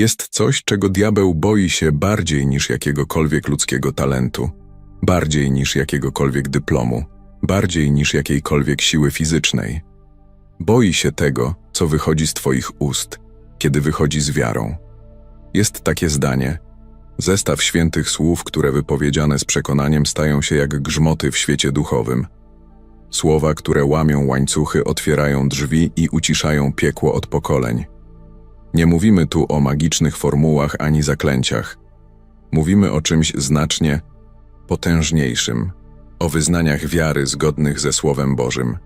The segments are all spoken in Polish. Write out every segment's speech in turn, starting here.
Jest coś, czego diabeł boi się bardziej niż jakiegokolwiek ludzkiego talentu, bardziej niż jakiegokolwiek dyplomu, bardziej niż jakiejkolwiek siły fizycznej. Boi się tego, co wychodzi z Twoich ust, kiedy wychodzi z wiarą. Jest takie zdanie: Zestaw świętych słów, które wypowiedziane z przekonaniem stają się jak grzmoty w świecie duchowym. Słowa, które łamią łańcuchy, otwierają drzwi i uciszają piekło od pokoleń. Nie mówimy tu o magicznych formułach ani zaklęciach. Mówimy o czymś znacznie potężniejszym, o wyznaniach wiary zgodnych ze Słowem Bożym.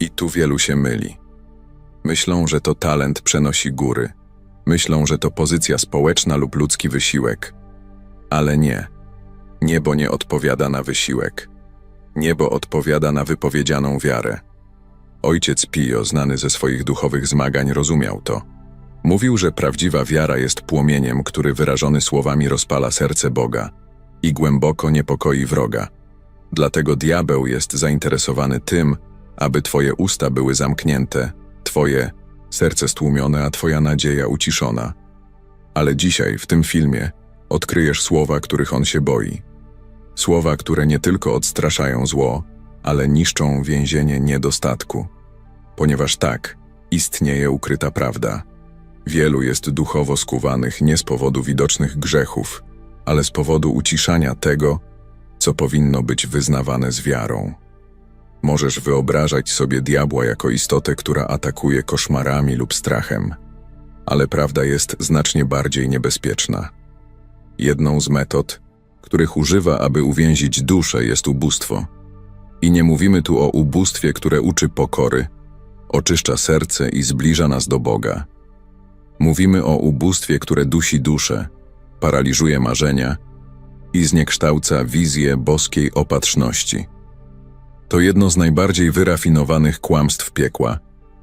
I tu wielu się myli. Myślą, że to talent przenosi góry. Myślą, że to pozycja społeczna lub ludzki wysiłek. Ale nie. Niebo nie odpowiada na wysiłek. Niebo odpowiada na wypowiedzianą wiarę. Ojciec Pio, znany ze swoich duchowych zmagań, rozumiał to. Mówił, że prawdziwa wiara jest płomieniem, który wyrażony słowami rozpala serce Boga i głęboko niepokoi wroga. Dlatego diabeł jest zainteresowany tym, aby twoje usta były zamknięte, twoje serce stłumione, a twoja nadzieja uciszona. Ale dzisiaj, w tym filmie, odkryjesz słowa, których on się boi. Słowa, które nie tylko odstraszają zło, ale niszczą więzienie niedostatku. Ponieważ tak, istnieje ukryta prawda. Wielu jest duchowo skuwanych nie z powodu widocznych grzechów, ale z powodu uciszania tego, co powinno być wyznawane z wiarą. Możesz wyobrażać sobie diabła jako istotę, która atakuje koszmarami lub strachem, ale prawda jest znacznie bardziej niebezpieczna. Jedną z metod, których używa, aby uwięzić duszę, jest ubóstwo. I nie mówimy tu o ubóstwie, które uczy pokory, oczyszcza serce i zbliża nas do Boga. Mówimy o ubóstwie, które dusi duszę, paraliżuje marzenia i zniekształca wizję boskiej opatrzności. To jedno z najbardziej wyrafinowanych kłamstw piekła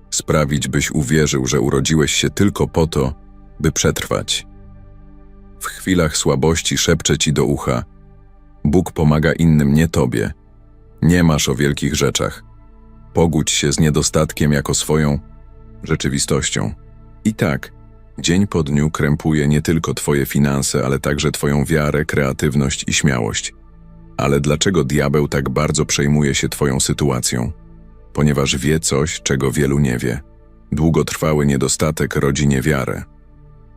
sprawić, byś uwierzył, że urodziłeś się tylko po to, by przetrwać. W chwilach słabości szepcze ci do ucha: Bóg pomaga innym, nie tobie. Nie masz o wielkich rzeczach. Pogódź się z niedostatkiem jako swoją rzeczywistością. I tak, dzień po dniu krępuje nie tylko twoje finanse, ale także twoją wiarę, kreatywność i śmiałość. Ale dlaczego diabeł tak bardzo przejmuje się twoją sytuacją? Ponieważ wie coś, czego wielu nie wie. Długotrwały niedostatek rodzi niewiarę.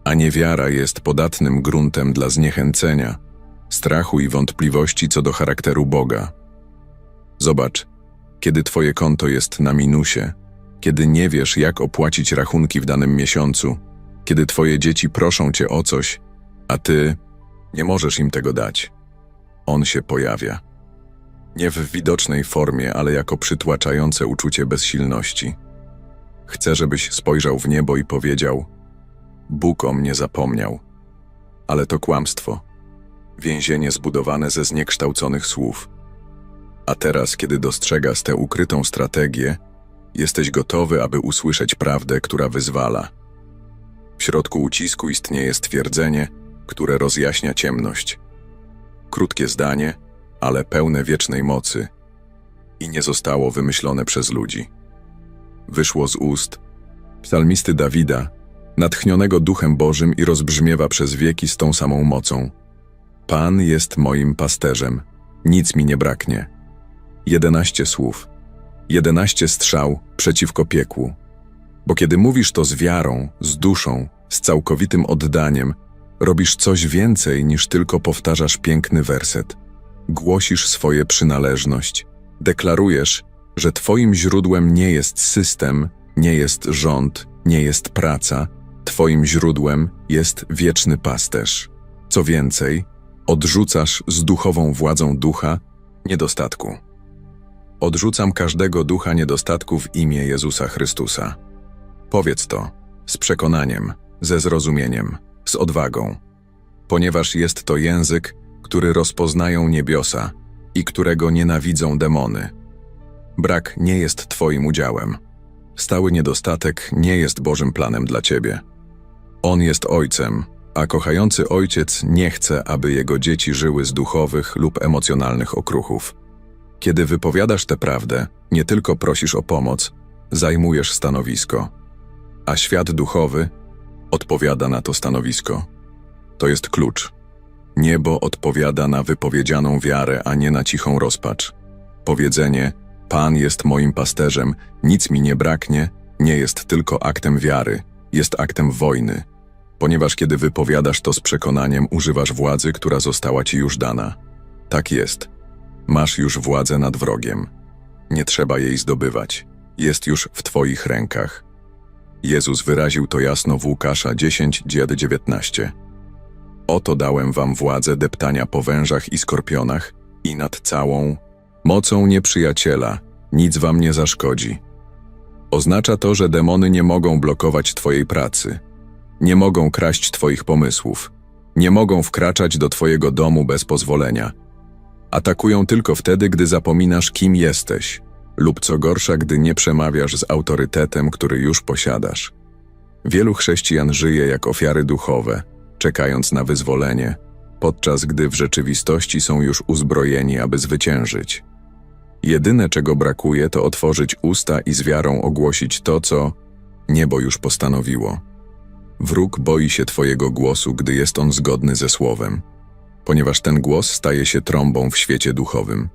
A niewiara jest podatnym gruntem dla zniechęcenia, strachu i wątpliwości co do charakteru Boga. Zobacz, kiedy twoje konto jest na minusie, kiedy nie wiesz, jak opłacić rachunki w danym miesiącu, kiedy twoje dzieci proszą cię o coś, a ty nie możesz im tego dać. On się pojawia. Nie w widocznej formie, ale jako przytłaczające uczucie bezsilności. Chcę, żebyś spojrzał w niebo i powiedział: Bóg o mnie zapomniał. Ale to kłamstwo. Więzienie zbudowane ze zniekształconych słów. A teraz, kiedy dostrzegasz tę ukrytą strategię, jesteś gotowy, aby usłyszeć prawdę, która wyzwala. W środku ucisku istnieje stwierdzenie, które rozjaśnia ciemność. Krótkie zdanie, ale pełne wiecznej mocy i nie zostało wymyślone przez ludzi. Wyszło z ust psalmisty Dawida, natchnionego Duchem Bożym i rozbrzmiewa przez wieki z tą samą mocą. Pan jest moim pasterzem, nic mi nie braknie. Jedenaście słów, jedenaście strzał przeciwko piekłu. Bo kiedy mówisz to z wiarą, z duszą, z całkowitym oddaniem, robisz coś więcej niż tylko powtarzasz piękny werset. Głosisz swoje przynależność, deklarujesz, że Twoim źródłem nie jest system, nie jest rząd, nie jest praca, Twoim źródłem jest wieczny pasterz. Co więcej, odrzucasz z duchową władzą ducha niedostatku. Odrzucam każdego ducha niedostatku w imię Jezusa Chrystusa. Powiedz to z przekonaniem, ze zrozumieniem, z odwagą, ponieważ jest to język, który rozpoznają niebiosa i którego nienawidzą demony. Brak nie jest Twoim udziałem. Stały niedostatek nie jest Bożym planem dla Ciebie. On jest Ojcem, a kochający Ojciec nie chce, aby jego dzieci żyły z duchowych lub emocjonalnych okruchów. Kiedy wypowiadasz tę prawdę, nie tylko prosisz o pomoc, zajmujesz stanowisko. A świat duchowy odpowiada na to stanowisko. To jest klucz. Niebo odpowiada na wypowiedzianą wiarę, a nie na cichą rozpacz. Powiedzenie: Pan jest moim pasterzem, nic mi nie braknie, nie jest tylko aktem wiary, jest aktem wojny. Ponieważ kiedy wypowiadasz to z przekonaniem, używasz władzy, która została ci już dana. Tak jest. Masz już władzę nad wrogiem. Nie trzeba jej zdobywać. Jest już w Twoich rękach. Jezus wyraził to jasno w Łukasza 10, 19. Oto dałem wam władzę deptania po wężach i skorpionach i nad całą mocą nieprzyjaciela nic wam nie zaszkodzi. Oznacza to, że demony nie mogą blokować Twojej pracy, nie mogą kraść Twoich pomysłów, nie mogą wkraczać do Twojego domu bez pozwolenia. Atakują tylko wtedy, gdy zapominasz, kim jesteś, lub co gorsza, gdy nie przemawiasz z autorytetem, który już posiadasz. Wielu chrześcijan żyje jak ofiary duchowe, czekając na wyzwolenie, podczas gdy w rzeczywistości są już uzbrojeni, aby zwyciężyć. Jedyne, czego brakuje, to otworzyć usta i z wiarą ogłosić to, co niebo już postanowiło. Wróg boi się Twojego głosu, gdy jest on zgodny ze słowem, ponieważ ten głos staje się trąbą w świecie duchowym.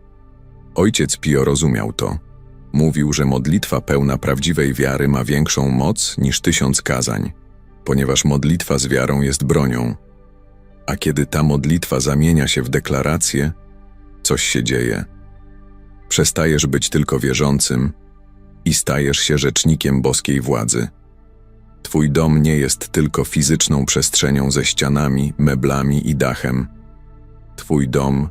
Ojciec Pio rozumiał to. Mówił, że modlitwa pełna prawdziwej wiary ma większą moc niż tysiąc kazań, ponieważ modlitwa z wiarą jest bronią. A kiedy ta modlitwa zamienia się w deklarację, coś się dzieje. Przestajesz być tylko wierzącym i stajesz się rzecznikiem boskiej władzy. Twój dom nie jest tylko fizyczną przestrzenią ze ścianami, meblami i dachem. Twój dom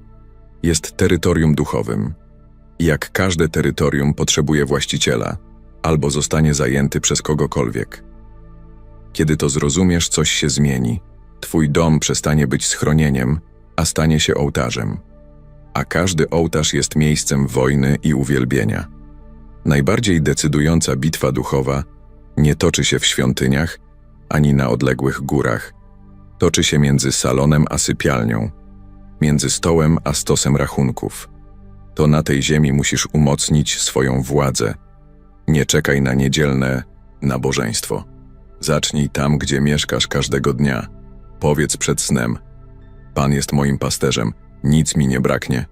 jest terytorium duchowym. Jak każde terytorium potrzebuje właściciela, albo zostanie zajęty przez kogokolwiek. Kiedy to zrozumiesz, coś się zmieni. Twój dom przestanie być schronieniem, a stanie się ołtarzem. A każdy ołtarz jest miejscem wojny i uwielbienia. Najbardziej decydująca bitwa duchowa nie toczy się w świątyniach ani na odległych górach. Toczy się między salonem a sypialnią, między stołem a stosem rachunków. To na tej ziemi musisz umocnić swoją władzę. Nie czekaj na niedzielne nabożeństwo. Zacznij tam, gdzie mieszkasz każdego dnia. Powiedz przed snem: Pan jest moim pasterzem, nic mi nie braknie.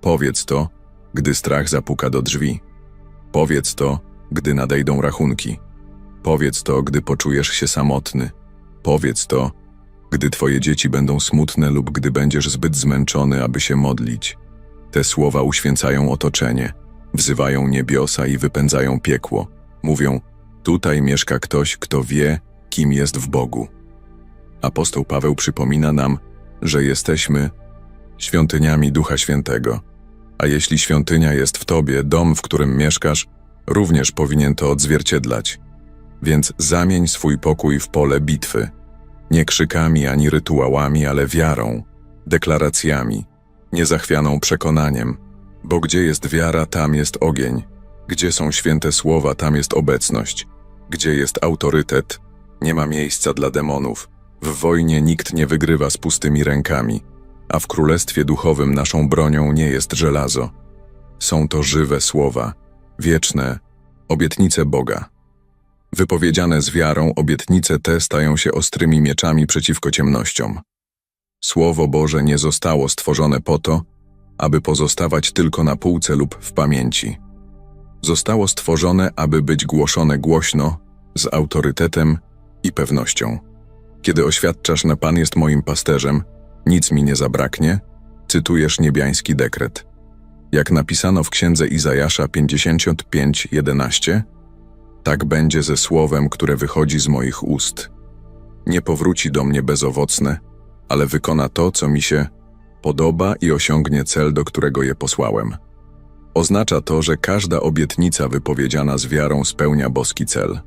Powiedz to, gdy strach zapuka do drzwi. Powiedz to, gdy nadejdą rachunki. Powiedz to, gdy poczujesz się samotny. Powiedz to, gdy twoje dzieci będą smutne lub gdy będziesz zbyt zmęczony, aby się modlić. Te słowa uświęcają otoczenie, wzywają niebiosa i wypędzają piekło. Mówią: Tutaj mieszka ktoś, kto wie, kim jest w Bogu. Apostoł Paweł przypomina nam, że jesteśmy świątyniami Ducha Świętego. A jeśli świątynia jest w tobie, dom, w którym mieszkasz, również powinien to odzwierciedlać. Więc zamień swój pokój w pole bitwy. Nie krzykami ani rytuałami, ale wiarą, deklaracjami, niezachwianą przekonaniem. Bo gdzie jest wiara, tam jest ogień. Gdzie są święte słowa, tam jest obecność. Gdzie jest autorytet, nie ma miejsca dla demonów. W wojnie nikt nie wygrywa z pustymi rękami, a w królestwie duchowym naszą bronią nie jest żelazo. Są to żywe słowa, wieczne, obietnice Boga. Wypowiedziane z wiarą, obietnice te stają się ostrymi mieczami przeciwko ciemnościom. Słowo Boże nie zostało stworzone po to, aby pozostawać tylko na półce lub w pamięci. Zostało stworzone, aby być głoszone głośno, z autorytetem i pewnością. Kiedy oświadczasz na Pan jest moim pasterzem, nic mi nie zabraknie, cytujesz niebiański dekret. Jak napisano w księdze Izajasza 55:11, tak będzie ze słowem, które wychodzi z moich ust. Nie powróci do mnie bezowocne, ale wykona to, co mi się podoba i osiągnie cel, do którego je posłałem. Oznacza to, że każda obietnica wypowiedziana z wiarą spełnia boski cel.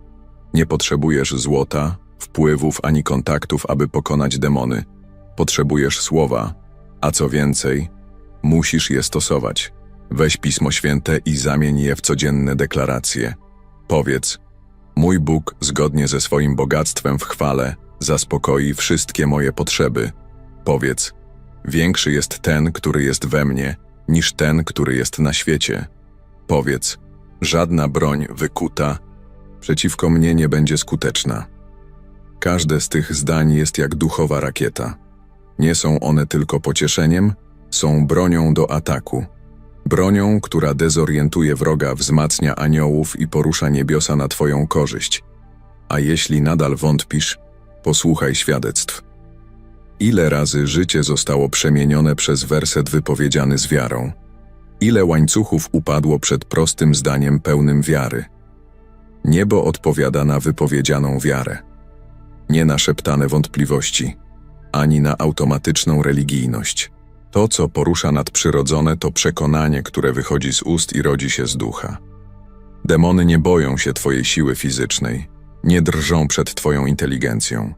Nie potrzebujesz złota, wpływów ani kontaktów, aby pokonać demony. Potrzebujesz słowa, a co więcej, musisz je stosować. Weź Pismo Święte i zamień je w codzienne deklaracje. Powiedz: Mój Bóg, zgodnie ze swoim bogactwem w chwale, zaspokoi wszystkie moje potrzeby. Powiedz: Większy jest ten, który jest we mnie, niż ten, który jest na świecie. Powiedz: Żadna broń wykuta przeciwko mnie nie będzie skuteczna. Każde z tych zdań jest jak duchowa rakieta. Nie są one tylko pocieszeniem, są bronią do ataku. Bronią, która dezorientuje wroga, wzmacnia aniołów i porusza niebiosa na Twoją korzyść. A jeśli nadal wątpisz, posłuchaj świadectw. Ile razy życie zostało przemienione przez werset wypowiedziany z wiarą? Ile łańcuchów upadło przed prostym zdaniem pełnym wiary? Niebo odpowiada na wypowiedzianą wiarę. Nie na szeptane wątpliwości, ani na automatyczną religijność. To, co porusza nadprzyrodzone, to przekonanie, które wychodzi z ust i rodzi się z ducha. Demony nie boją się Twojej siły fizycznej, nie drżą przed Twoją inteligencją,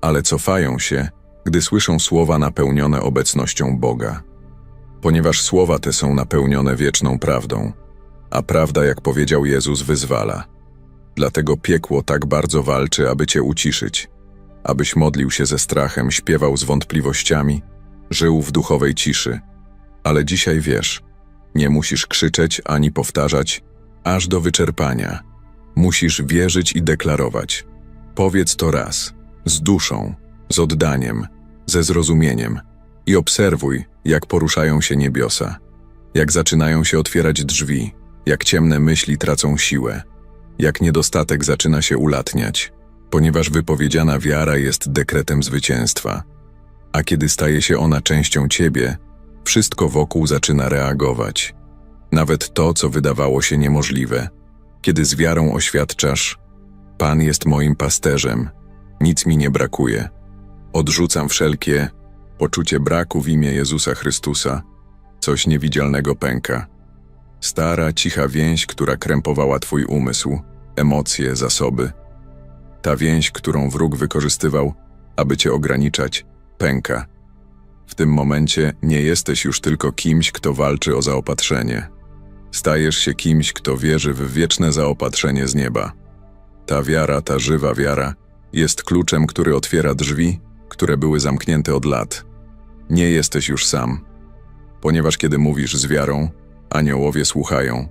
ale cofają się, gdy słyszą słowa napełnione obecnością Boga. Ponieważ słowa te są napełnione wieczną prawdą, a prawda, jak powiedział Jezus, wyzwala. Dlatego piekło tak bardzo walczy, aby Cię uciszyć, abyś modlił się ze strachem, śpiewał z wątpliwościami, żył w duchowej ciszy. Ale dzisiaj wiesz, nie musisz krzyczeć ani powtarzać, aż do wyczerpania. Musisz wierzyć i deklarować. Powiedz to raz, z duszą, z oddaniem, ze zrozumieniem i obserwuj, jak poruszają się niebiosa, jak zaczynają się otwierać drzwi, jak ciemne myśli tracą siłę, jak niedostatek zaczyna się ulatniać, ponieważ wypowiedziana wiara jest dekretem zwycięstwa. A kiedy staje się ona częścią ciebie, wszystko wokół zaczyna reagować. Nawet to, co wydawało się niemożliwe. Kiedy z wiarą oświadczasz: Pan jest moim pasterzem, nic mi nie brakuje. Odrzucam wszelkie poczucie braku w imię Jezusa Chrystusa. Coś niewidzialnego pęka. Stara, cicha więź, która krępowała twój umysł, emocje, zasoby. Ta więź, którą wróg wykorzystywał, aby cię ograniczać, pęka. W tym momencie nie jesteś już tylko kimś, kto walczy o zaopatrzenie. Stajesz się kimś, kto wierzy w wieczne zaopatrzenie z nieba. Ta wiara, ta żywa wiara, jest kluczem, który otwiera drzwi, które były zamknięte od lat. Nie jesteś już sam, ponieważ kiedy mówisz z wiarą, aniołowie słuchają.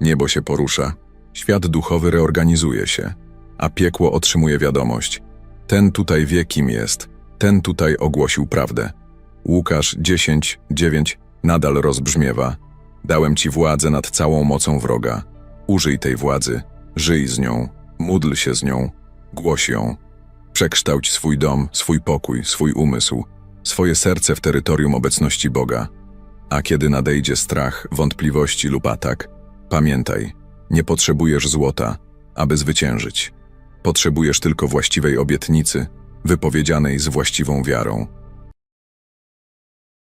Niebo się porusza, świat duchowy reorganizuje się, a piekło otrzymuje wiadomość. Ten tutaj wie, kim jest, ten tutaj ogłosił prawdę. Łukasz 10, 9 nadal rozbrzmiewa. Dałem ci władzę nad całą mocą wroga. Użyj tej władzy, żyj z nią, módl się z nią, głoś ją. Przekształć swój dom, swój pokój, swój umysł, swoje serce w terytorium obecności Boga. A kiedy nadejdzie strach, wątpliwości lub atak, pamiętaj, nie potrzebujesz złota, aby zwyciężyć. Potrzebujesz tylko właściwej obietnicy, wypowiedzianej z właściwą wiarą.